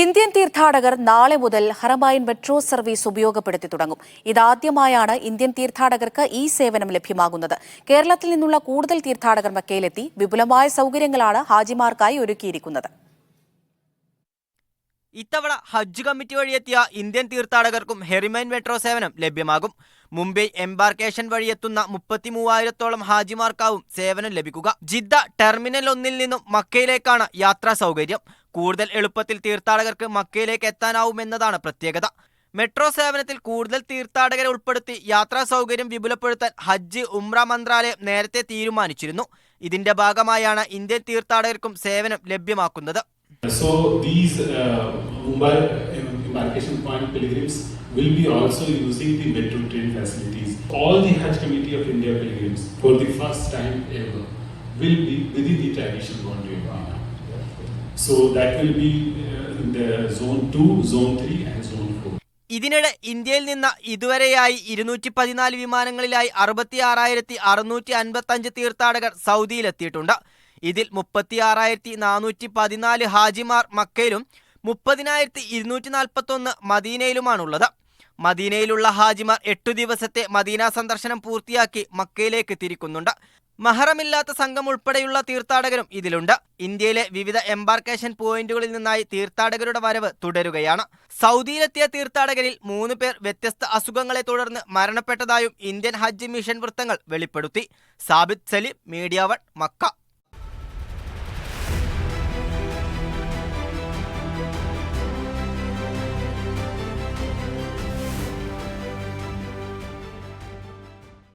Indian തീർത്ഥാടകർ നാളെ മുതൽ ഹറമൈൻ മെട്രോ സർവീസ് ഉപയോഗപ്പെടുത്തി തുടങ്ങും. ഇതാദ്യമായാണ് ഇന്ത്യൻ തീർത്ഥാടകർക്ക് ഈ സേവനം ലഭ്യമാകുന്നത്. കേരളത്തിൽ നിന്നുള്ള കൂടുതൽ തീർത്ഥാടകർ മക്കയിലെത്തി വിപുലമായ സൗകര്യങ്ങളാണ് ഹാജിമാർക്കായി ഒരുക്കിയിരിക്കുന്നത്. ഇത്തവണ ഹജ്ജ് കമ്മിറ്റി വഴിയെത്തിയ ഇന്ത്യൻ തീർത്ഥാടകർക്കും ഹെറിമൈൻ മെട്രോ സേവനം ലഭ്യമാകും. മുംബൈ എംബാർക്കേഷൻ വഴിയെത്തുന്ന മുപ്പത്തി മൂവായിരത്തോളം ഹാജിമാർക്കാവും സേവനം ലഭിക്കുക. ജിദ്ദ ടെർമിനൽ ഒന്നിൽ നിന്നും മക്കയിലേക്കാണ് യാത്രാ സൗകര്യം. കൂടുതൽ എളുപ്പത്തിൽ തീർത്ഥാടകർക്ക് മക്കയിലേക്ക് എത്താനാവുമെന്നതാണ് പ്രത്യേകത. മെട്രോ സേവനത്തിൽ കൂടുതൽ തീർത്ഥാടകരെ ഉൾപ്പെടുത്തി യാത്രാ സൗകര്യം വിപുലപ്പെടുത്താൻ ഹജ്ജ് ഉംറ മന്ത്രാലയം നേരത്തെ തീരുമാനിച്ചിരുന്നു. ഇതിന്റെ ഭാഗമായാണ് ഇന്ത്യൻ തീർത്ഥാടകർക്കും സേവനം ലഭ്യമാക്കുന്നത്. So that will be uh, the zone 2, zone 3 and zone 4. ഇതിനിടെ ഇന്ത്യയിൽ നിന്ന് ഇതുവരെയായി ഇരുന്നൂറ്റി പതിനാല് വിമാനങ്ങളിലായി അറുപത്തി ആറായിരത്തി അറുന്നൂറ്റി അൻപത്തി അഞ്ച് തീർത്ഥാടകർ സൗദിയിലെത്തിയിട്ടുണ്ട്. ഇതിൽ മുപ്പത്തി ആറായിരത്തി നാനൂറ്റി പതിനാല് ഹാജിമാർ മക്കയിലും മുപ്പതിനായിരത്തി ഇരുന്നൂറ്റി നാൽപ്പത്തി ഒന്ന് മദീനയിലുമാണുള്ളത്. മദീനയിലുള്ള ഹാജിമാർ എട്ടു ദിവസത്തെ മദീന സന്ദർശനം പൂർത്തിയാക്കി മക്കയിലേക്ക് തിരിക്കുന്നുണ്ട്. മഹറമില്ലാത്ത സംഘം ഉൾപ്പെടെയുള്ള തീർത്ഥാടകരും ഇതിലുണ്ട്. ഇന്ത്യയിലെ വിവിധ എംബാർക്കേഷൻ പോയിന്റുകളിൽ നിന്നായി തീർത്ഥാടകരുടെ വരവ് തുടരുകയാണ്. സൗദിയിലെത്തിയ തീർത്ഥാടകരിൽ മൂന്ന് പേർ വ്യത്യസ്ത അസുഖങ്ങളെ തുടർന്ന് മരണപ്പെട്ടതായും ഇന്ത്യൻ ഹജ്ജ് മിഷൻ വൃത്തങ്ങൾ വെളിപ്പെടുത്തി. Sabith Saleem media one Makkah.